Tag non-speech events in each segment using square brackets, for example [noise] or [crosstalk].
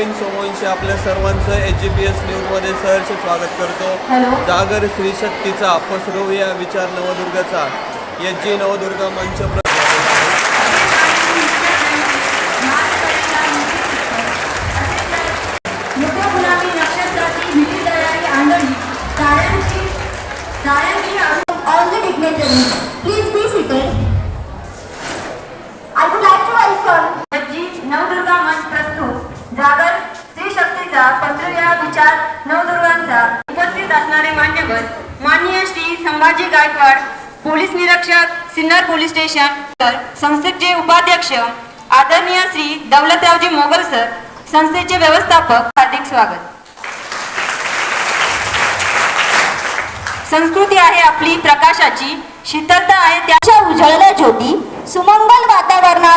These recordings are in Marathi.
अरविंद सोमवंशी आपल्या सर्वांचं एच जी पी एस न्यूजमध्ये सहर्ष स्वागत करतो. जागर स्त्री शक्तीचा पसरवूया विचार नवदुर्गाचा एच जी नवदुर्गा मंच प्र मोठ्या गुलाबी नक्षत्राची विधी दयाळी आंधळी ताऱ्यांची ताऱ्यांची all the dignitaries. Please be seated. I would like to welcome जी नवदुर्गा मंच प्रस्तुत जागर स्त्री शक्तीचा पसरवूया विचार नवदुर्गांचा उपस्थित असणारे मान्यवर माननीय श्री संभाजी गायकवाड पोलीस निरीक्षक सिन्नर पोलीस स्टेशन. तर संस्थेचे उपाध्यक्ष आदरणीय श्री दौलतरावजी मोगल सर संस्थेचे व्यवस्थापक हार्दिक स्वागत. संस्कृती आहे आपली प्रकाशाची शीतलता आहे त्याच्या उजळल्या ज्योती सुमंगल वातावरणात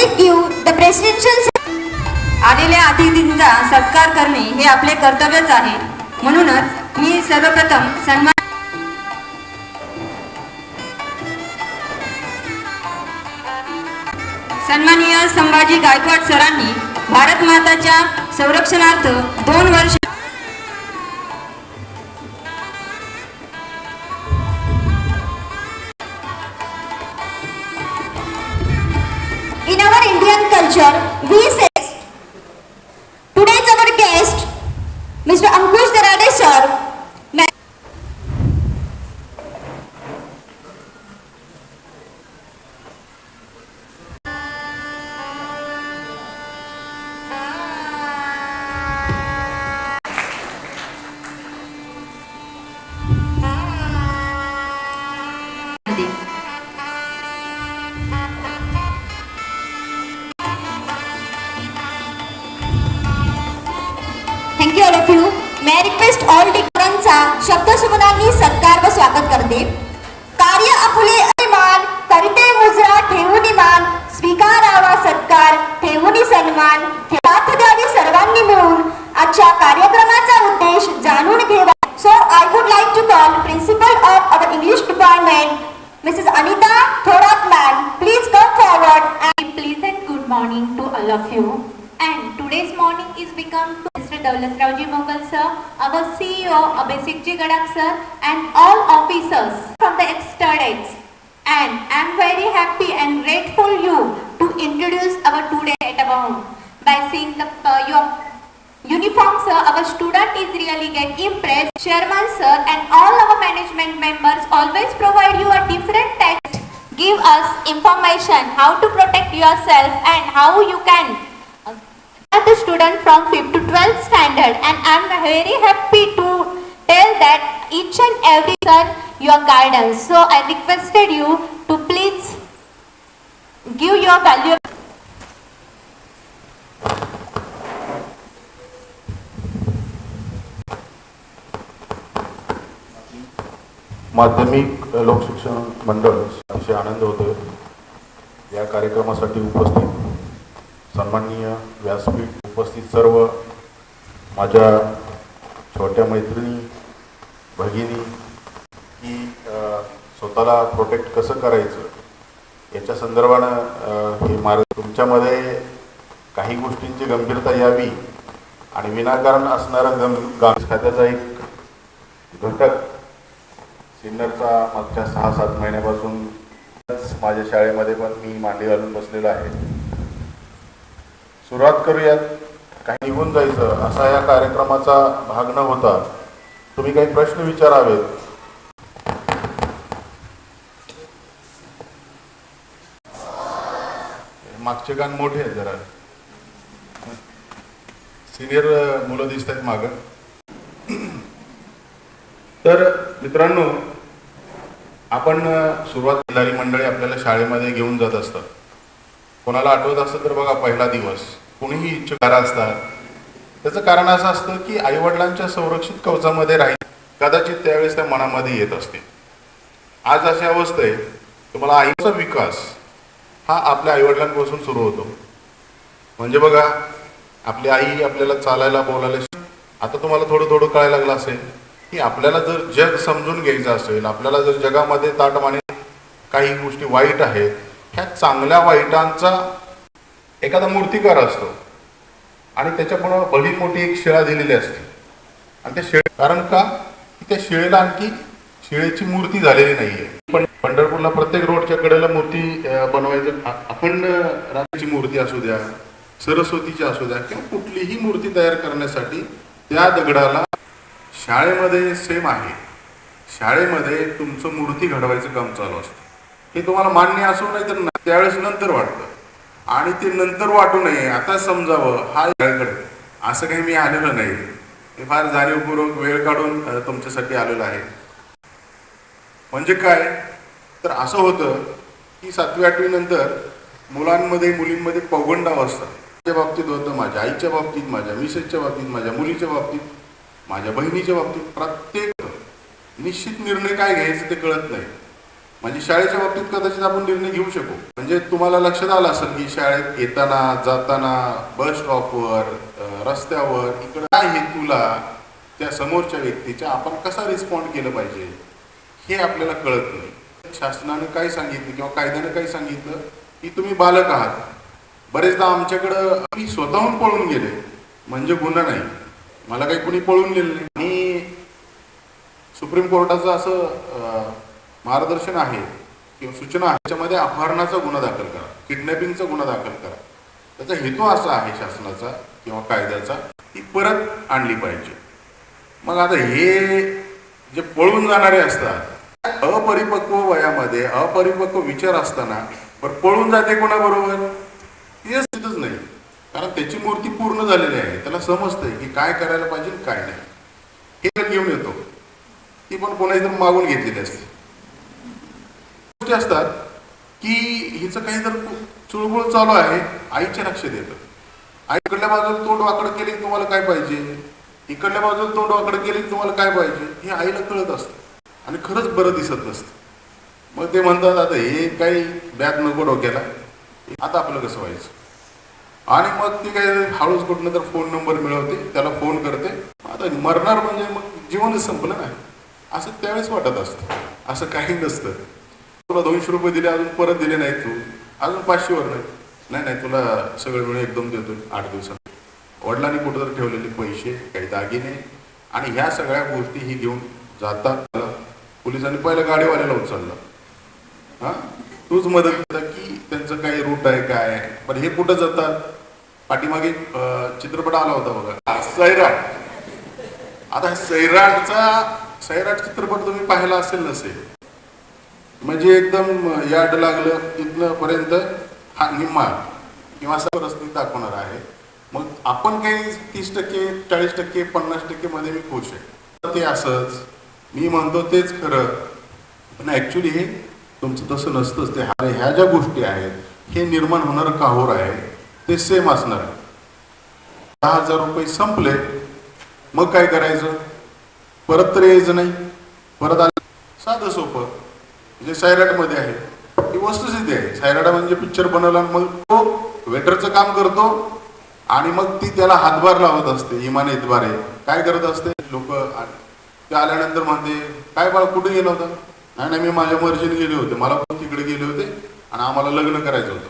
पब्लिक colleague द the आलेल्या अतिथींचा सत्कार करणे हे आपले कर्तव्यच आहे. म्हणूनच मी सर्वप्रथम सन्मान सन्माननीय संभाजी गायकवाड सरांनी भारत माताच्या संरक्षणार्थ दोन वर्ष CEO Abhishek Ji Gadak sir, and all officers from the extradits. And I'm very happy and grateful you to introduce our today at by seeing the uh, your uniform sir. Our student is really get impressed. Chairman sir and all our management members always provide you a different text give us information how to protect yourself and how you can uh, the student from 5th to 12th standard and I'm very happy to tell that each and every sir your guidance so I requested you to please give your value माध्यमिक लोकशिक्षण मंडळ अतिशय आनंद होतो या कार्यक्रमासाठी उपस्थित सन्माननीय व्यासपीठ उपस्थित सर्व माझ्या छोट्या मैत्रिणी भगिनी की स्वतःला प्रोटेक्ट कसं करायचं? याच्या संदर्भानं हे मार्ग तुमच्यामध्ये काही गोष्टींची गंभीरता यावी आणि विनाकारण असणारा गं गा खात्याचा एक घटक सिन्नरचा मागच्या सहा सात महिन्यापासून माझ्या शाळेमध्ये पण मी मांडी घालून बसलेलो आहे. सुरुवात करूयात. काही निघून जायचं. असा या कार्यक्रमाचा भाग न होता तुम्ही काही प्रश्न विचारावेत. मागचे गाण मोठे आहेत जरा. सिनियर मुलं दिसत आहेत मागं. तर मित्रांनो आपण सुरुवात केलेली मंडळी आपल्याला शाळेमध्ये घेऊन जात असतात. कोणाला आठवत असतं तर बघा पहिला दिवस. कोणीही इच्छुकार असतात त्याचं कारण असं असतं की आईवडिलांच्या संरक्षित कवचामध्ये राहील. कदाचित त्यावेळेस त्या मनामध्ये येत असते आज अशी अवस्था आहे तुम्हाला आईचा विकास हा आपल्या आईवडिलांपासून सुरू होतो. म्हणजे बघा आपली आई आपल्याला चालायला बोलायला आता तुम्हाला थोडं थोडं कळायला लागलं असेल की आपल्याला जर जग समजून घ्यायचं असेल आपल्याला जर जगामध्ये ताटमाने काही गोष्टी वाईट आहेत ह्या चांगल्या वाईटांचा एखादा मूर्तिकार असतो. आणि त्याच्यामुळं भली मोठी एक शिळा दिलेली असते. आणि त्या शिळे कारण का? त्या शिळेला आणखी शिळेची मूर्ती झालेली नाहीये. पण पंढरपूरला प्रत्येक रोडच्या कडेला मूर्ती बनवायचं. अखंड राजाची मूर्ती असू द्या सरस्वतीची असू द्या किंवा कुठलीही मूर्ती तयार करण्यासाठी त्या दगडाला शाळेमध्ये सेम आहे. शाळेमध्ये तुमचं मूर्ती घडवायचं काम चालू असतं. हे तुम्हाला मान्य असो नाही तर त्यावेळेस नंतर वाटतं. आणि ते नंतर वाटू नये. आता समजावं हा शाळेकडे असं काही मी आलेलं नाही. हे फार जाणीवपूर्वक वेळ काढून तुमच्यासाठी आलेलं आहे. म्हणजे काय? तर असं होतं की सातवी आठवी नंतर मुलांमध्ये मुलींमध्ये पौगंडाव असतात. त्याच्या बाबतीत होतं माझ्या आईच्या बाबतीत माझ्या मिसेसच्या बाबतीत माझ्या मुलीच्या बाबतीत माझ्या बहिणीच्या बाबतीत प्रत्येक निश्चित निर्णय काय घ्यायचं ते कळत नाही. म्हणजे शाळेच्या बाबतीत कदाचित आपण निर्णय घेऊ शकू. म्हणजे तुम्हाला लक्षात आलं असेल की शाळेत येताना जाताना बस स्टॉपवर रस्त्यावर इकडं काय हेतूला त्या समोरच्या व्यक्तीच्या आपण कसा रिस्पॉन्ड केलं पाहिजे? हे आपल्याला कळत नाही. शासनाने काय सांगितलं किंवा कायद्याने काय सांगितलं? की तुम्ही बालक आहात. बरेचदा आमच्याकडं मी स्वतःहून पळून गेले. म्हणजे गुन्हा नाही. मला काही कुणी पळून गेलं नाही. आणि सुप्रीम कोर्टाचं असं मार्गदर्शन आहे किंवा सूचना आहे त्याच्यामध्ये अपहरणाचा गुन्हा दाखल करा किडनॅपिंगचा गुन्हा दाखल करा. त्याचा हेतू असा आहे शासनाचा किंवा कायद्याचा ती परत आणली पाहिजे. मग आता हे जे पळून जाणारे असतात अपरिपक्व वयामध्ये अपरिपक्व विचार असताना पण पळून जाते कोणाबरोबर? हे स्थितच नाही. कारण त्याची मूर्ती पूर्ण झालेली आहे. त्याला समजतंय की काय करायला पाहिजे काय नाही. हे तर घेऊन येतो. ती पण कोणाही तर मागून घेतलेली असते. गोष्टी असतात की हिचं काही तर चुळबुळ चालू आहे आईच्या लक्षात येतं आईकडल्या बाजूला तोंड वाकडं केली की तुम्हाला काय पाहिजे? इकडल्या बाजूला तोंड वाकडं केली तुम्हाला काय पाहिजे? हे आईला कळत असतं. आणि खरंच बरं दिसत नसतं. मग ते म्हणतात आता हे काही बॅग नको डोक्याला. आता आपलं कसं व्हायचं? आणि मग ती काय हळूच कुठनं तर फोन नंबर मिळवते त्याला फोन करते. आता मरणार म्हणजे मग जीवनच संपलं नाही. असं त्यावेळेस वाटत असतं. असं काही नसतं. तुला दोनशे रुपये दिले अजून परत दिले नाही तू. अजून पाचशेवर नाही. नाही नाही तुला सगळं मिळून एकदम देतो आठ दिवसात. वडिलांनी कुठं तर ठेवलेले पैसे काही दागिने आणि ह्या सगळ्या गोष्टी ही घेऊन जातात. पोलिसांनी पहिलं गाडीवाल्याला उचललं. हा? तूच मदत करता की त्यांचं काही रूट आहे काय पण हे कुठं जातात? पाठीमागे चित्रपट आला होता बघा. सैराट. आता सैराटचा सैराट चित्रपट तुम्ही पाहिला असेल नसेल? म्हणजे एकदम यार्ड लागलं तिथनं पर्यंत हा निम्मा किंवा असा रस्ते दाखवणार आहे. मग आपण काही तीस टक्के चाळीस टक्के पन्नास टक्के मध्ये मी खुश आहे. ते असंच. मी म्हणतो तेच खरं. पण ऍक्च्युली हे तुमचं तसं नसतंच. ते अरे ह्या ज्या गोष्टी आहेत हे निर्माण होणारं काहोर आहे ते सेम असणार. आहे दहा हजार रुपये संपले. मग काय करायचं? परत तर यायचं नाही. परत आलं साधं सोपं. म्हणजे सायराटमध्ये आहे ही वस्तुस्थिती आहे. सायराटा म्हणजे पिक्चर बनवला मग तो वेटरचं काम करतो आणि मग ती त्याला हातभार लावत असते इमाने इतबारे. काय करत असते? लोक ते आल्यानंतर म्हणते काय बाळ कुठे गेलं होतं? नाही नाही मी माझ्या मर्जीने गेले होते. मला पण तिकडे गेले होते आणि आम्हाला लग्न करायचं होतं.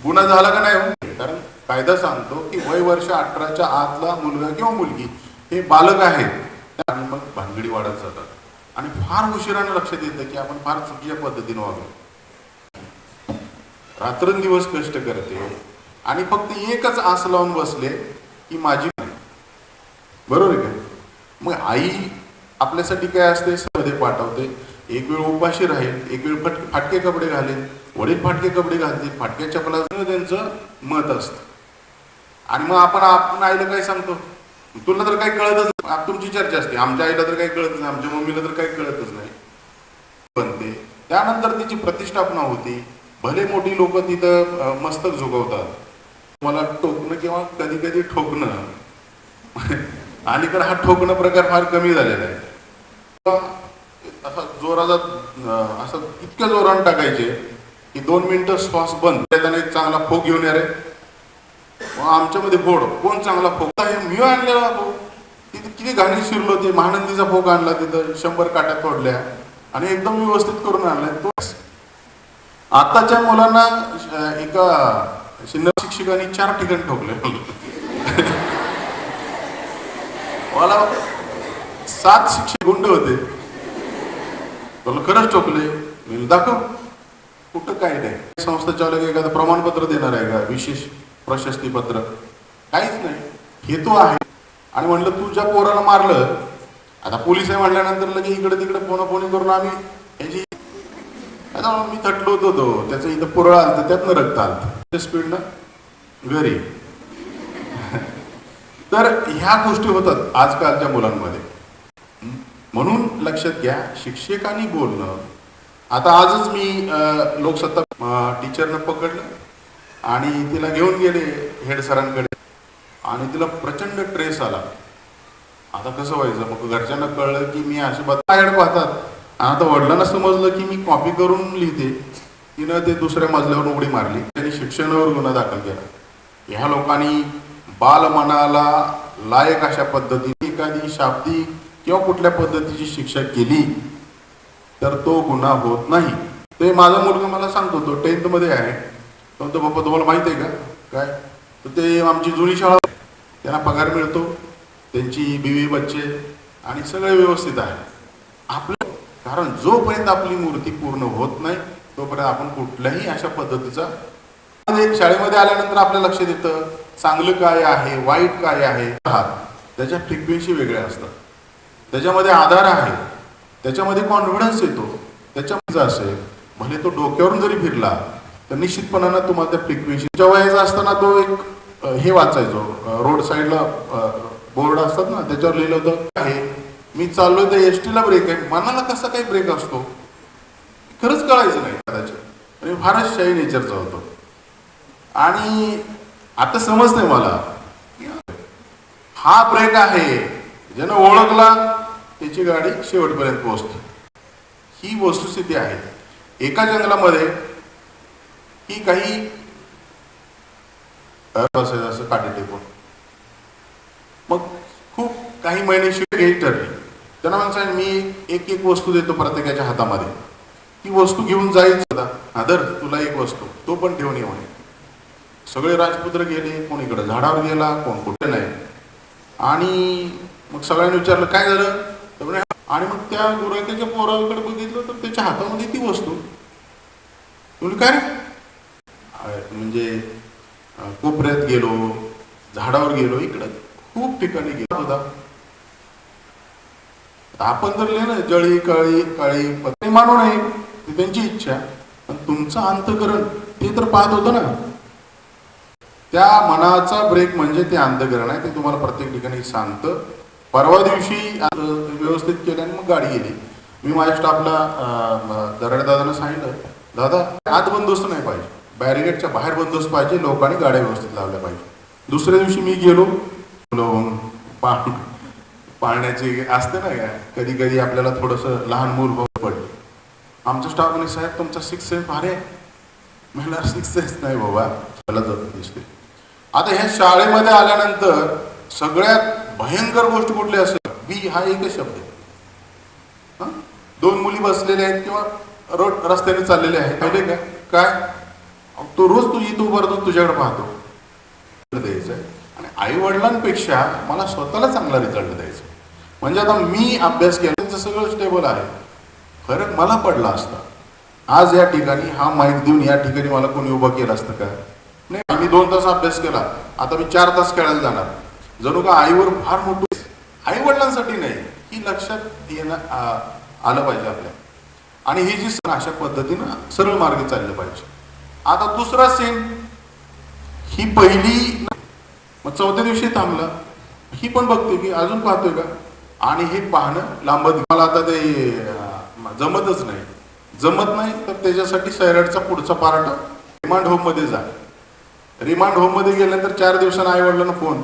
गुन्हा झाला का नाही हो? कारण कायदा सांगतो की वय वर्ष अठराच्या आतला मुलगा किंवा मुलगी हे बालक आहेत आणि मग भानगडी वाढत जातात. आणि फार उशिरानं लक्षात येतं की आपण फार चुकीच्या पद्धतीनं वागलो. रात्रंदिवस कष्ट करते आणि फक्त एकच आस लावून बसले की माझी बरोबर आहे का? मग आई आपल्यासाठी काय असते? समध्ये पाठवते. एक वेळ उपाशी राहील एक वेळ फट फाटके कपडे घालेल वडील फाटके कपडे घालतील. फाटक्या चपला त्यांचं मत असतं. आणि मग आपण आपण आईला काय सांगतो? तुला तर काही कळतच तुमची चर्चा असते. आमच्या आईला तर काही कळत नाही आमच्या मम्मीला तर काही कळतच नाही. बनते त्यानंतर तिची प्रतिष्ठापना होती. भले मोठी लोक तिथं मस्तक झुकवतात. मला टोकणं किंवा कधी कधी ठोकणं [laughs] अलीकडे हा ठोकणं प्रकार फार कमी झालेला आहे. असा जोराचा असं इतक्या जोरानं टाकायचे की दोन मिनिटं श्वास बंद. त्याने एक चांगला फोक घेऊन या रे. आमच्यामध्ये गोड कोण चांगला फोक? हे मी आणलेला फोक तिथे किती घाणी शिरलो ते महानंदीचा फोक आणला तिथं शंभर काट्या तोडल्या. आणि एकदम व्यवस्थित करून आणलाय. तो आताच्या मुलांना एका सिन्नर शिक्षकांनी चार ठिकाणी ठोकले मला सात शिक्षक गुंड होते. मला खरंच ठोकले मी दाखव कुठं काय नाही संस्था चालक एखादं प्रमाणपत्र देणार आहे का? विशेष प्रशस्ती पत्र काहीच नाही. हेतू आहे. आणि म्हणलं तू ज्या पोराला मारलं आता पोलीस आहे म्हणल्यानंतर लगे इकडे तिकडे फोन फोन करून आम्ही याची आता मी थटलो होतो तो. त्याचं इथं पुरळ आलं त्यातनं रक्त आलं स्पीडनं घरी. तर ह्या गोष्टी होतात आजकालच्या मुलांमध्ये. म्हणून लक्षात घ्या शिक्षकांनी बोलणं. आता आजच मी लोकसत्ता टीचरनं पकडलं आणि तिला घेऊन गेले हेड सरांकडे. आणि तिला प्रचंड ट्रेस आला. आता कसं व्हायचं? मग घरच्यांना कळलं की मी अशी बाहेर पाहतात. आता वडिलांना समजलं की मी कॉपी करून लिहिते. तिनं ते दुसऱ्या मजल्यावर उघडी मारली. त्यांनी शिक्षणावर गुन्हा दाखल केला. ह्या लोकांनी बालमनाला लायक अशा पद्धतीने एखादी शाब्दिक किंवा कुठल्या पद्धतीची शिक्षा केली तर तो गुन्हा होत नाही. ते माझा मुलगा मला सांगतो तो टेन्थमध्ये आहे. तो म्हणतो बाप्पा तुम्हाला माहिती आहे का? काय? तर ते आमची जुनी शाळा त्यांना पगार मिळतो त्यांची बीवी बच्चे आणि सगळे व्यवस्थित आहे. आपलं कारण जोपर्यंत आपली मूर्ती पूर्ण होत नाही तोपर्यंत आपण कुठल्याही अशा पद्धतीचा शाळेमध्ये आल्यानंतर आपल्या लक्षात येतं चांगलं काय आहे वाईट काय आहे? त्याच्या फ्रिक्वेन्सी वेगळ्या असतात. त्याच्यामध्ये आधार आहे. त्याच्यामध्ये कॉन्फिडन्स येतो. त्याच्यामध्ये असेल भले तो डोक्यावरून जरी फिरला तर निश्चितपणानं तुम्हाला त्या फ्रिक्वेन्सीच्या वयाचा असताना तो एक हे वाचायचो. रोड साईडला बोर्ड असतात ना त्याच्यावर लिहिलं होतं आहे. मी चाललोय तर एस टीला ब्रेक आहे. मनाला कसा काही ब्रेक असतो? खरंच कळायचं नाही कदाचित. आणि फारच शाही नेचरचा होतो. आणि आता समजते मला. हा ब्रेक आहे. ज्यानं ओळखला त्याची गाडी शेवटपर्यंत पोहोचते. ही वस्तुस्थिती आहे. एका जंगलामध्ये ही काही असायचं असं काटे टेकून मग खूप काही महिने शिवाय ठरली. त्यांना मला सांग मी एक एक वस्तू देतो प्रत्येकाच्या हातामध्ये. ती वस्तू घेऊन जायचं होता आदर तुला एक वस्तू. तो पण ठेवून ये म्हणे. सगळे राजपुत्र गेले कोण इकडं झाडावर गेला कोण कुठे नाही. आणि मग सगळ्यांनी विचारलं काय झालं? तर म्हणे, आणि मग त्या गुराख्याच्या पोराकडे बघितलं तर त्याच्या हातामध्ये ती वस्तू. तुम्ही काय म्हणजे कोपऱ्यात गेलो झाडावर गेलो इकडं खूप ठिकाणी गेलो होता. आपण जर लिहिलं जळी कळी काळी पत्नी मानू नये ती त्यांची इच्छा. पण तुमचं अंतकरण ते तर पाहत होतं ना. त्या मनाचा ब्रेक म्हणजे ते अंतकरण आहे ते तुम्हाला प्रत्येक ठिकाणी सांगतं. परवा दिवशी अ, व्यवस्थित केल्याने मग गाडी गेली. मी माझ्या स्टाफला दराडदादांना सांगितलं दादा आत बंदोस्त नाही पाहिजे. बॅरिगेटच्या बाहेर बंदोबस्त पाहिजे लोकांनी गाड्या व्यवस्थित लावल्या पाहिजे. दुसऱ्या दिवशी मी गेलो लोन पा पाळण्याचे असते ना काय कधी कधी आपल्याला थोडंसं लहान मूल भाऊ पडलं. आमचं स्टाफ म्हणे साहेब तुमचा सिक्स सेन्स भारी आहे. मला सिक्स सेन्स नाही बाबा. त्याला जात दिसते आता ह्या शाळेमध्ये आल्यानंतर सगळ्यात भयंकर गोष्ट कुठली असेल बी हा एकच शब्द आहे. दोन मुली बसलेल्या आहेत किंवा रोड रस्त्याने चाललेले आहेत. पहिले काय? काय? तो रोज तुझी तू तो तुझ्याकडे पाहतो. द्यायचं आहे आणि आई वडिलांपेक्षा मला स्वतःला चांगला रिझल्ट द्यायचा म्हणजे आता मी अभ्यास केला सगळं स्टेबल आहे. फरक मला पडला असता. आज या ठिकाणी हा माईक देऊन या ठिकाणी मला कोणी उभं केलं असतं का? नाही आम्ही दोन तास अभ्यास केला. आता मी चार तास खेळायला जाणार. जणू का आईवर फार मोठं आई वडिलांसाठी नाही ही लक्षात येणं आलं पाहिजे आपल्या. आणि ही जी सण अशा पद्धतीनं सरळ मार्ग चाललं पाहिजे. आता दुसरा सीन ही पहिली मग चौथ्या दिवशी थांबला. ही पण बघतोय की अजून पाहतोय का? आणि हे पाहणं लांबत मला आता ते जमतच नाही. जमत नाही तर त्याच्यासाठी सैराटचा पुढचा पार्ट रिमांड होममध्ये जा. रिमांड होममध्ये गेल्यानंतर चार दिवसानं आई वडिलांना फोन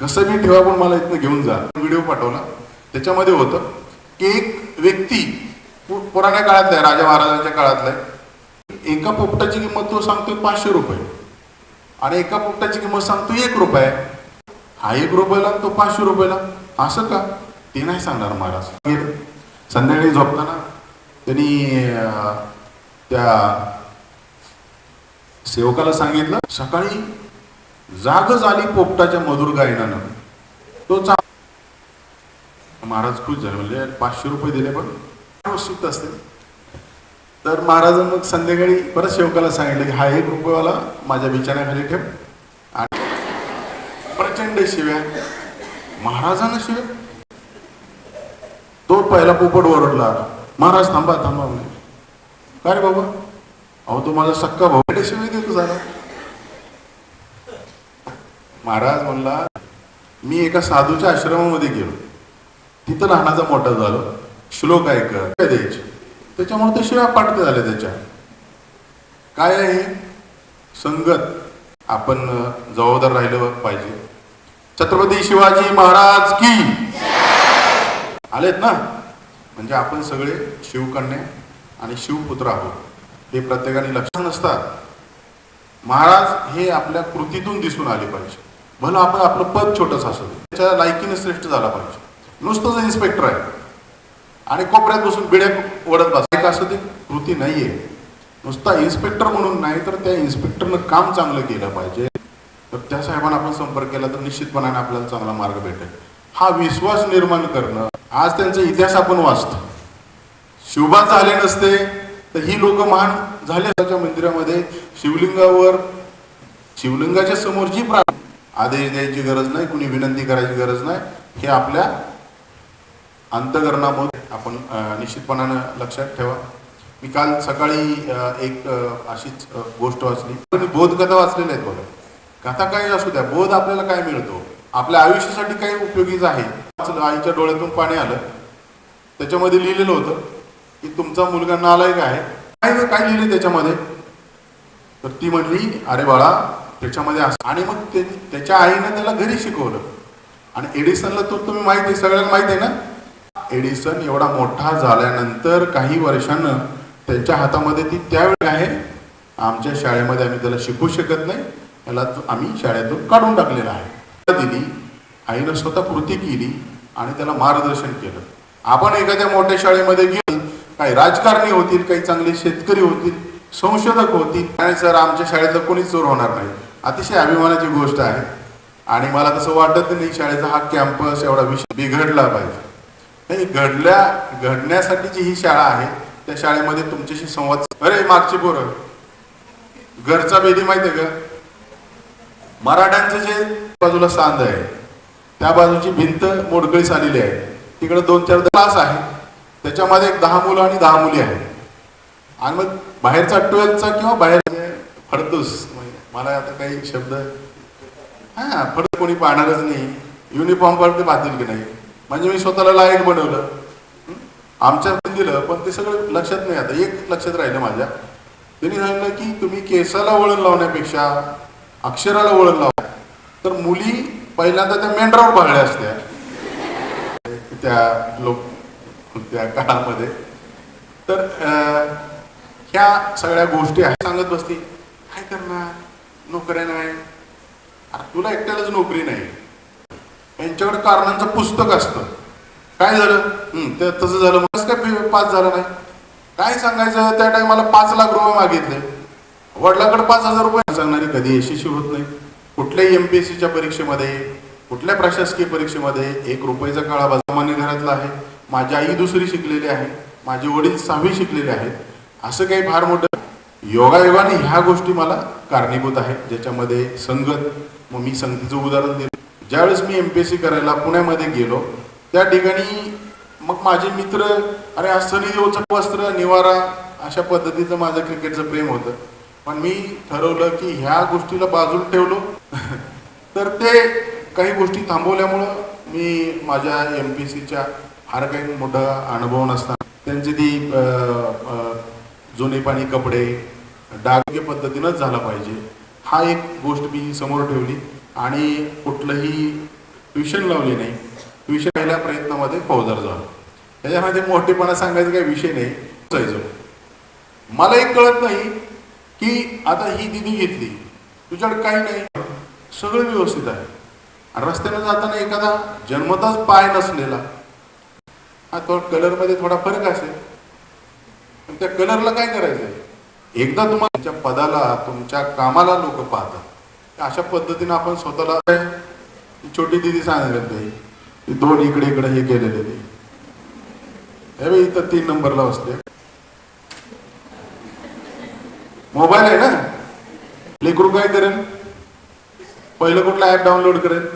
कसं मी ठेवा पण मला इथनं घेऊन जा. व्हिडिओ पाठवला. त्याच्यामध्ये होतं की एक व्यक्ती पुराण्या काळातला आहे राजा महाराजांच्या काळातला आहे. एका पोपटाची किंमत तो सांगतोय पाचशे रुपये. आणि एका पोपटाची किंमत सांगतो एक रुपये. हा एक रुपयाला तो पाचशे रुपयाला. असं का? ते नाही सांगणार महाराज. संध्याकाळी झोपताना त्यांनी त्या सेवकाला सांगितलं सकाळी जाग झाली पोपटाच्या मधुर गायनानं. तो चा महाराज खुश झाले म्हणजे पाचशे रुपये दिले पण असते? तर महाराजांनी मग संध्याकाळी परत शेवकाला सांगितलं की हा एक रुपयाला माझ्या बिछाण्याखाली ठेव. आणि प्रचंड शिव्या. महाराजांना शिव्या. तो पहिला पोपट ओरडला महाराज थांबा थांबा म्हणे. काय रे बाबा? अहो तो माझा सक्का भाऊ. एवढे शिवाय देतो झाला महाराज म्हणला मी एका साधूच्या आश्रमामध्ये गेलो. तिथं लहानाचा मोठा झालो. श्लोक ऐक काय द्यायचे? त्याच्यामुळे ते शिव्या पाठक झाले त्याच्या. काय आहे? संगत. आपण जबाबदार राहिलं पाहिजे. छत्रपती शिवाजी महाराज की आलेत ना? म्हणजे आपण सगळे शिवकन्या आणि शिवपुत्र आहोत. हे प्रत्येकाने लक्षात नसतात. महाराज हे आपल्या कृतीतून दिसून आले पाहिजे. भलं आपण आपलं पद छोटंच असू त्याच्या लायकीने श्रेष्ठ झाला पाहिजे. नुसतंच इन्स्पेक्टर आहे. आणि कोपऱ्यात बसून बिड्या ओढत बसायचं असं ते कृती नाहीये. नुसता इन्स्पेक्टर म्हणून नाही तर त्या इन्स्पेक्टरनं काम चांगलं केलं पाहिजे. तर त्या साहेबांना आपण संपर्क केला तर निश्चितपणाने आपल्याला चांगला मार्ग भेटेल. हा विश्वास निर्माण करणं आज त्यांचा इतिहास आपण वाचतो. शिवबा झाले नसते तर ही लोक महान झाल्याच्या मंदिरामध्ये. शिवलिंगावर शिवलिंगाच्या समोर जी आदेश द्यायची गरज नाही कुणी विनंती करायची गरज नाही. हे आपल्या अंतकरणामध्ये आपण निश्चितपणानं लक्षात ठेवा. मी काल सकाळी एक अशीच गोष्ट वाचली. मी बोधकथा वाचलेल्या आहेत बघा. कथा काय असू द्या बोध आपल्याला काय मिळतो? आपल्या आयुष्यासाठी काही उपयोगीच आहे. आईच्या डोळ्यातून पाणी आलं. त्याच्यामध्ये लिहिलेलं होतं की तुमचा मुलगा नालायक आहे. काय काय लिहिले त्याच्यामध्ये. तर ती म्हणली अरे बाळा त्याच्यामध्ये असं. आणि मग ते त्याच्या आईनं त्याला घरी शिकवलं. आणि एडिसनला तो तुम्ही माहिती आहे सगळ्यांना माहिती आहे ना? एडिसन एवढा मोठा झाल्यानंतर काही वर्षानं त्यांच्या हातामध्ये ती त्यावेळी आहे. आमच्या शाळेमध्ये आम्ही त्याला शिकू शकत नाही. त्याला आम्ही शाळेतून काढून टाकलेला आहे. दिली. आईनं स्वतः कृती केली आणि त्याला मार्गदर्शन केलं. आपण एखाद्या मोठ्या शाळेमध्ये गेलो काही राजकारणी होतील काही चांगले शेतकरी होतील संशोधक होतील आणि सर आमच्या शाळेतलं कोणीच चोर होणार नाही. अतिशय अभिमानाची गोष्ट आहे. आणि मला तसं वाटत नाही शाळेचा हा कॅम्पस एवढा विषय बिघडला पाहिजे. नाही घडल्या घडण्यासाठी जी ही शाळा आहे. त्या शाळेमध्ये तुमच्याशी संवाद अरे मागची पोरं. घरचा बेदी माहिती आहे का? मराठ्यांचं जे बाजूला सांद आहे त्या बाजूची भिंत मोडकळीस आलेली आहे. तिकडे दोन चार क्लास आहे. त्याच्यामध्ये एक दहा मुलं आणि दहा मुली आहेत. आणि मग बाहेरचा ट्वेल्थचा किंवा बाहेर फडतूस मला आता काही शब्द हा फडत कोणी पाहणारच नाही. युनिफॉर्म पण पाहतील की नाही? म्हणजे मी स्वतःला लायक बनवलं. आमच्या पण दिलं पण ते सगळं लक्षात नाही आता. एक लक्षात राहिलं माझ्या. त्यांनी सांगितलं की तुम्ही केसाला वळण लावण्यापेक्षा अक्षराला वळण लावा. तर मुली पहिल्यांदा त्या मेंढरावर भागल्या असत्या. त्या लोक त्या काळामध्ये. तर ह्या सगळ्या गोष्टी आहेत. सांगत बसती काय करणार? नोकऱ्या नाही. अरे तुला एकट्यालाच नोकरी नाही. यांच्याकडे कारणांचं पुस्तक असतं. काय झालं? तर ते तसं झालं. मग काय पास झालं नाही? काय सांगायचं? त्या टायमाला पाच लाख रुपये मागितले. वडिलाकडे पाच हजार रुपये सांगणारी कधी यशस्वी होत नाही. कुठल्याही एम पी एस सीच्या परीक्षेमध्ये कुठल्या प्रशासकीय परीक्षेमध्ये एक रुपयाचा काळा बाजामान्य घरातला आहे. माझी आई दुसरी शिकलेली आहे. माझे वडील सहावी शिकलेले आहेत. असं काही फार मोठं योगायोगाने ह्या गोष्टी मला कारणीभूत आहेत ज्याच्यामध्ये संगत मग मी संगतीचं उदाहरण दिलं ज्यावेळेस मी एम पी एस सी करायला पुण्यामध्ये गेलो त्या ठिकाणी मग माझे मित्र अरे आज सनी वस्त्र निवारा अशा पद्धतीचं माझं क्रिकेटचं प्रेम होतं. पण मी ठरवलं की ह्या गोष्टीला बाजूला ठेवलो. [laughs] तर ते काही गोष्टी थांबवल्यामुळं मी माझ्या एम पी सीच्या फार काही मोठा अनुभव नसताना त्यांची ती जुने पाणी कपडे डाग पद्धतीनंच झाला पाहिजे. हा एक गोष्ट मी समोर ठेवली. आणि कुठलंही ट्युशन लावली नाही. ट्युशन पहिल्या प्रयत्नामध्ये फौजदार झालो. त्याच्यामध्ये मोठेपणा सांगायचा काही विषय नाही. जायचो मला एक कळत नाही की आता ही दिदी घेतली. तुझ्याकडे काही नाही. सगळं व्यवस्थित आहे. आणि रस्त्यानं जाताना एखादा जन्मताच पाय नसलेला. हा तो कलरमध्ये थोडा फरक असेल. पण त्या कलरला काय करायचंय? एकदा तुम्हाला तुमच्या पदाला तुमच्या कामाला लोक पाहतात. अशा पद्धतीने आपण स्वतःला छोटी दिदी सांगत ते दोन इकडे इकडे हे केलेले ते. हे इथं तीन नंबरला असते मोबाईल आहे ना? लेकरू काय करेल? पहिलं कुठला ऍप डाउनलोड करेल?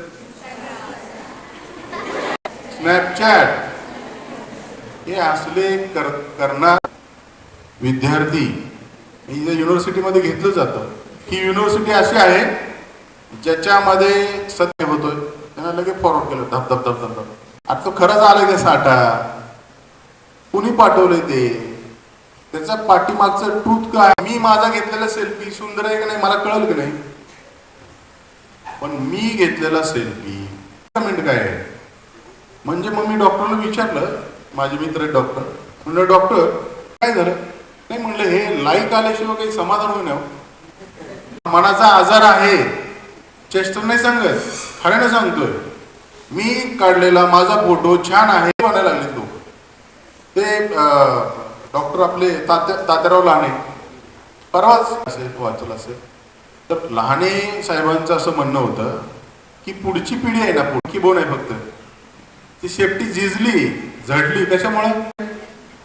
स्नॅपचॅट हे असले कर करणार विद्यार्थी. युनिव्हर्सिटीमध्ये घेतलं जातं. ही युनिव्हर्सिटी अशी आहे ज्याच्यामध्ये सत्य होतोय त्यांना लगेच फॉरवर्ड केलं धप धप धप धप धप. आता तो खरंच आलाय ते साठा. कुणी पाठवलंय ते? त्याचा पाठीमागचं ट्रूथ काय? मी माझा घेतलेला सेल्फी सुंदर आहे का नाही मला कळलं की नाही? पण मी घेतलेला सेल्फी कमेंट काय आहे? म्हणजे मग मी डॉक्टरला विचारलं माझे मित्र आहेत डॉक्टर म्हणलं डॉक्टर काय झालं? नाही म्हणलं हे लाईक आल्याशिवाय काही समाधान होईन हो. मनाचा आजार आहे. चेस्टर नाही सांगत खऱ्यानं सांगतोय. मी काढलेला माझा फोटो छान आहे म्हणायला लागले लोक. ते डॉक्टर आपले तात्या तात्याराव लहाने. परवाच असेल वाचलं असेल. तर लहाने साहेबांचं असं म्हणणं होतं की पुढची पिढी आहे ना पुढकी बोन आहे फक्त. ती शेपटी झिजली झडली कशामुळे?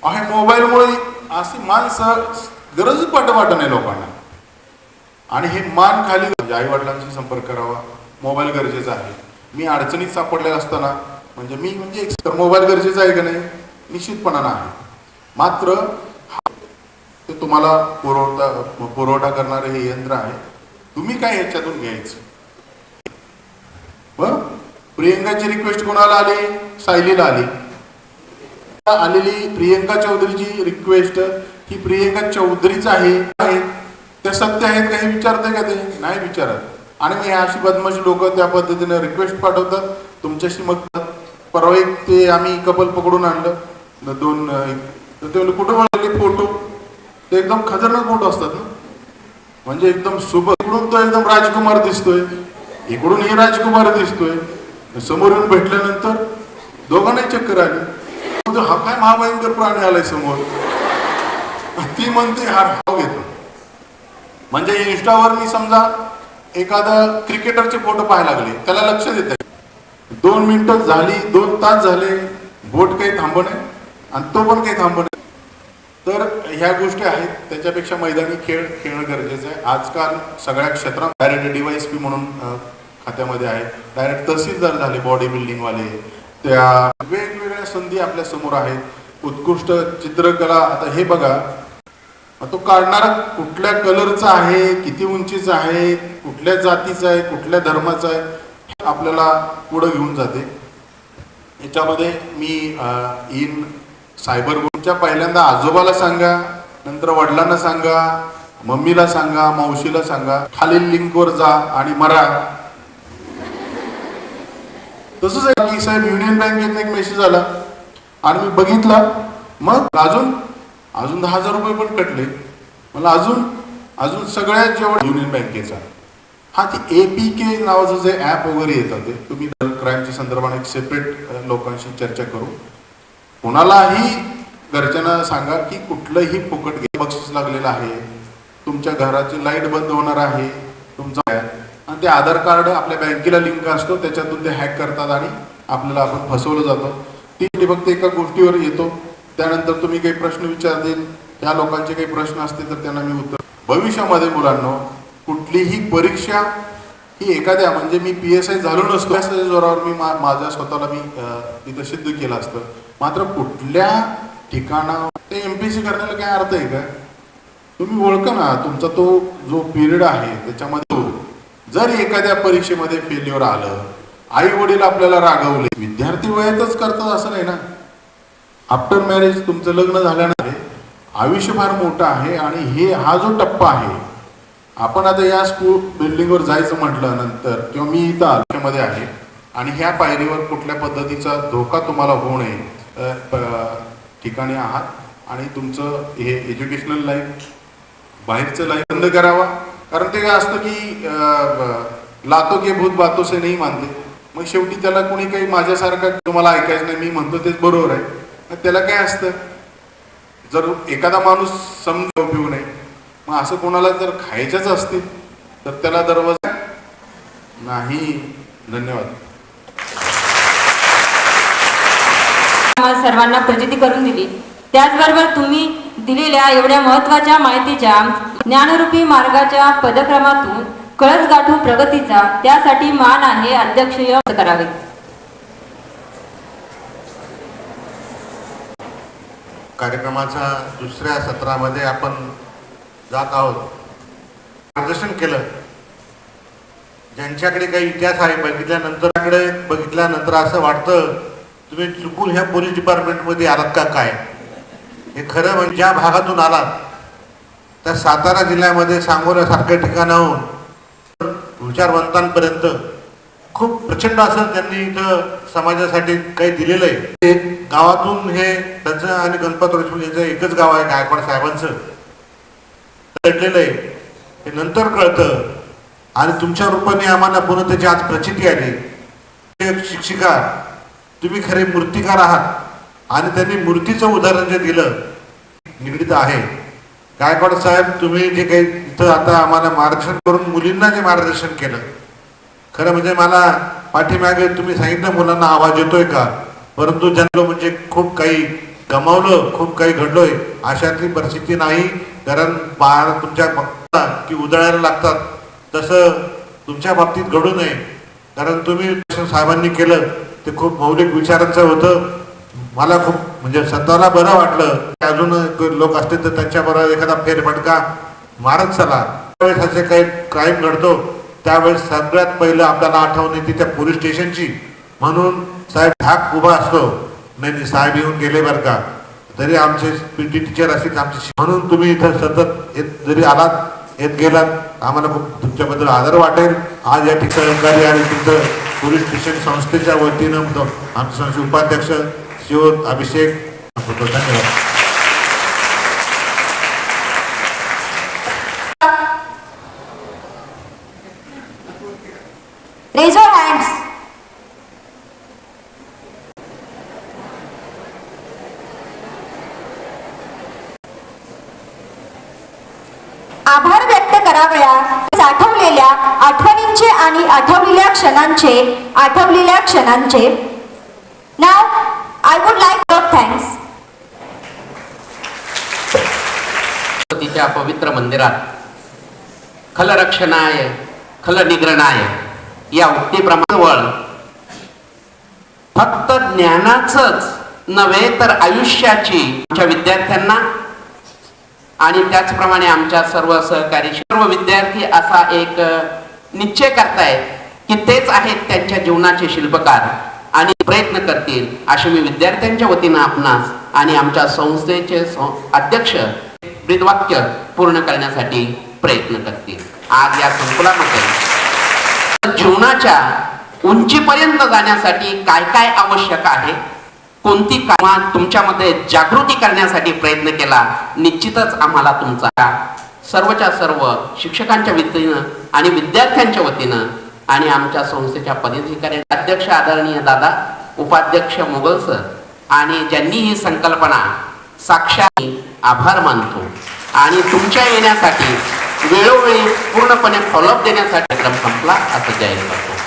आहे मोबाईलमुळे अशी माणसं गरज पट वाटत नाही लोकांना. आणि हे मान खाली म्हणजे आई वडिलांशी संपर्क करावा. मोबाईल गरजेचा आहे. मी अडचणीत सापडलेला असताना म्हणजे मी म्हणजे एक तर मोबाईल गरजेचा आहे का नाही? निश्चितपणानं आहे. मात्र ते तुम्हाला पुरवठा पुरवठा करणारे हे यंत्र आहे. तुम्ही काय याच्यातून घ्यायचं? बर प्रियंकाची रिक्वेस्ट कोणाला आली? सायलीला आली. आलेली प्रियंका चौधरीची रिक्वेस्ट ही प्रियंका चौधरीच आहे. ते सत्य आहेत काही विचारते का ते नाही विचारत आणि मी अशी बदमाशी लोक त्या पद्धतीने रिक्वेस्ट पाठवतात तुमच्याशी मग परवा एक ते आम्ही कपल पकडून आणलं दोन तर ते म्हणले, कुठं म्हणाले फोटो ते एकदम खतरनाक फोटो असतात ना म्हणजे एकदम शुभ इकडून तो एकदम राजकुमार दिसतोय इकडून ही राजकुमार दिसतोय समोर येऊन भेटल्यानंतर दोघांनाही चक्कर आली हा काय महाभयंकर प्राणी आलाय समोर ती म्हणते हा भाव घेतो म्हणजे इंस्टावर मी समजा एखादा क्रिकेटरचे फोटो पाहायला लागले त्याला लक्ष देत आहे दोन मिनिटं झाली दोन तास झाले बोट काही थांबणे आणि तो पण काही थांबणे तर ह्या गोष्टी आहेत त्याच्यापेक्षा मैदानी खेळ खेळणं गरजेचं आहे. आजकाल सगळ्या क्षेत्रात डायरेक्ट डीवायस पी म्हणून खात्यामध्ये आहे. डायरेक्ट तहसीलदार झाले बॉडी बिल्डिंगवाले त्या वेगवेगळ्या संधी आपल्यासमोर आहेत. उत्कृष्ट चित्रकला आता हे बघा तो काढणारा कुठल्या कलरचा आहे किती उंचीचा आहे कुठल्या जातीचा आहे कुठल्या धर्माचा आहे आपल्याला पुढं घेऊन जाते. याच्यामध्ये मी इन सायबर गुणच्या पहिल्यांदा आजोबाला सांगा नंतर वडिलांना सांगा मम्मीला सांगा मावशीला सांगा खालील लिंकवर जा आणि मरा. तसंच आहे की साहेब युनियन बँकेत एक मेसेज आला. आणि मी बघितला. मग अजून अजून दहा हजार रुपये पण कटले. मला अजून अजून सगळ्यात जेवढं युनियन बँकेचा हा ते ए पी के नावाचं जे ॲप वगैरे येतात ते तुम्ही क्राईमच्या संदर्भाने एक सेपरेट लोकांशी चर्चा करू. कोणालाही घरच्यांना सांगा की कुठलंही फुकट घे बक्षीस लागलेलं आहे तुमच्या घराची लाइट बंद होणार आहे तुमचा आणि ते आधार कार्ड आपल्या बँकेला लिंक असतो त्याच्यातून ते हॅक करतात आणि आपल्याला आपण फसवलं जातं. ती फक्त एका गोष्टीवर येतो. त्यानंतर तुम्ही काही प्रश्न विचारतील त्या लोकांचे काही प्रश्न असतील तर त्यांना मी उत्तर भविष्यामध्ये मुलांना कुठलीही परीक्षा ही एखाद्या म्हणजे मी पी एस आय झालो नसतो. जोरावर मी मा माझ्या स्वतःला मी तिथं सिद्ध केलं असतं. मात्र कुठल्या ठिकाणा ते एम पी सी करण्याला काय अर्थ आहे का? तुम्ही ओळखा ना तुमचा तो जो पिरियड आहे त्याच्यामध्ये जर एखाद्या परीक्षेमध्ये फेल्युअर आलं आई वडील आपल्याला रागवले विद्यार्थी वयातच करतात असं नाही ना? आफ्टर मॅरेज तुमचं लग्न झाल्यानंतर आयुष्य फार मोठं आहे आणि हे हा जो टप्पा आहे आपण आता या स्कूल बिल्डिंगवर जायचं म्हटलं नंतर किंवा मी इथं आयुष्यामध्ये आहे आणि ह्या पायरीवर कुठल्या पद्धतीचा धोका तुम्हाला होऊ नये ठिकाणी आहात आणि तुमचं हे एज्युकेशनल लाईफ बाहेरचं लाईफ बंद करावा. कारण ते काय असतं की लातो के भूत बातोसे नाही मानते मग शेवटी त्याला कोणी काही माझ्यासारखं तुम्हाला ऐकायचं नाही मी म्हणतो तेच बरोबर आहे. मग त्याला काय असतं? जर एखादा माणूस समजा घेऊ नये मग असं कोणाला जर खायच्याच असतील तर त्याला दरवाजा नाही. धन्यवाद. सर्वांना प्रचिती करून दिली. त्याचबरोबर तुम्ही दिलेल्या एवढ्या महत्त्वाच्या माहितीच्या ज्ञानरूपी मार्गाच्या पदक्रमातून कळस गाठून प्रगतीचा त्यासाठी मान आहे अध्यक्ष करावे. कार्यक्रमाच्या दुसऱ्या सत्रामध्ये आपण जात आहोत. मार्गदर्शन केलं. ज्यांच्याकडे काही इतिहास आहे बघितल्यानंतरकडे बघितल्यानंतर असं वाटतं तुम्ही चुकून ह्या पोलीस डिपार्टमेंटमध्ये आलात का काय? हे खरं म्हणजे ज्या भागातून आलात त्या सातारा जिल्ह्यामध्ये सांगोल्यासारख्या ठिकाणाहून विचारवंतांपर्यंत खूप प्रचंड असं त्यांनी इथं समाजासाठी काही दिलेलं आहे. ते गावातून हे त्यांचं आणि गणपत देशमुख यांचं एकच गाव आहे गायकवाड साहेबांचं. लढलेलं आहे. हे नंतर कळतं. आणि तुमच्या रूपाने आम्हाला पुन्हा त्याची आज प्रचिती आली. शिक्षिका तुम्ही खरे मूर्तिकार आहात. आणि त्यांनी मूर्तीचं उदाहरण जे दिलं निगडीत आहे. गायकवाड साहेब तुम्ही जे काही इथं आता आम्हाला मार्गदर्शन करून मुलींना जे मार्गदर्शन केलं खरं म्हणजे मला पाठीमागे तुम्ही सांगितलं मुलांना आवाज येतोय का? परंतु जन्म म्हणजे खूप काही गमावलं खूप काही घडलोय अशातली परिस्थिती नाही. कारण बाळ तुमच्या बघता की उधळायला लागतात तसं तुमच्या बाबतीत घडू नये. कारण तुम्ही साहेबांनी केलं ते खूप मौलिक विचारांचं होतं. मला खूप म्हणजे स्वतःला बरं वाटलं. की अजून लोक असतील तर त्यांच्याबरोबर एखादा फेरफटका मारत चला. त्यावेळेस असे काही क्राईम घडतो. त्यावेळेस सगळ्यात पहिलं आपल्याला आठवण येते त्या पोलीस स्टेशनची म्हणून साहेब ढाक उभा असतो. नाही नाही साहेब येऊन गेले बरं का. तरी आमचे पीटी टीचर असतील आमचे म्हणून तुम्ही इथं सतत येत जरी आलात येत गेलात आम्हाला खूप तुमच्याबद्दल आदर वाटेल. आज या ठिकाणी आणि तुमचं पोलीस स्टेशन संस्थेच्या वतीनं आमचे संस्थे उपाध्यक्ष शिव अभिषेक होतो धन्यवाद Raise your hands. आभार व्यक्त करावया आठवलेल्या आठवणींचे आणि आठवलेल्या क्षणांचे आठवलेल्या क्षणांचे. नाव I would like of thanks गणपतीच्या पवित्र मंदिरात खलरक्षणाय खलनिग्रणाय या उक्तीप्रमाणे फक्त ज्ञानाचंच नव्हे तर आयुष्याची आमच्या विद्यार्थ्यांना आणि त्याचप्रमाणे आमच्या सर्व सहकारी सर्व विद्यार्थी असा एक निश्चय करतायत. की तेच आहेत त्यांच्या जीवनाचे शिल्पकार आणि प्रयत्न करतील असे मी विद्यार्थ्यांच्या वतीनं आपणास आणि आमच्या संस्थेचे अध्यक्ष ब्रीदवाक्य पूर्ण करण्यासाठी प्रयत्न करतील. आज या संकुलामध्ये जीवनाच्या उंचीपर्यंत जाण्यासाठी काय काय आवश्यक आहे? कोणती कामा तुमच्यामध्ये जागृती करण्यासाठी प्रयत्न केला? निश्चितच आम्हाला तुमचा सर्वच्या सर्व शिक्षकांच्या वतीनं आणि विद्यार्थ्यांच्या वतीनं आणि आमच्या संस्थेच्या पदाधिकारी अध्यक्ष आदरणीय दादा उपाध्यक्ष मुघल सर आणि ज्यांनी ही संकल्पना साक्षात आभार मानतो आणि तुमच्या येण्यासाठी वेळोवेळी पूर्णपणे फॉलोअप देण्यासाठी कार्यक्रम संपला असं जाहीर करतो.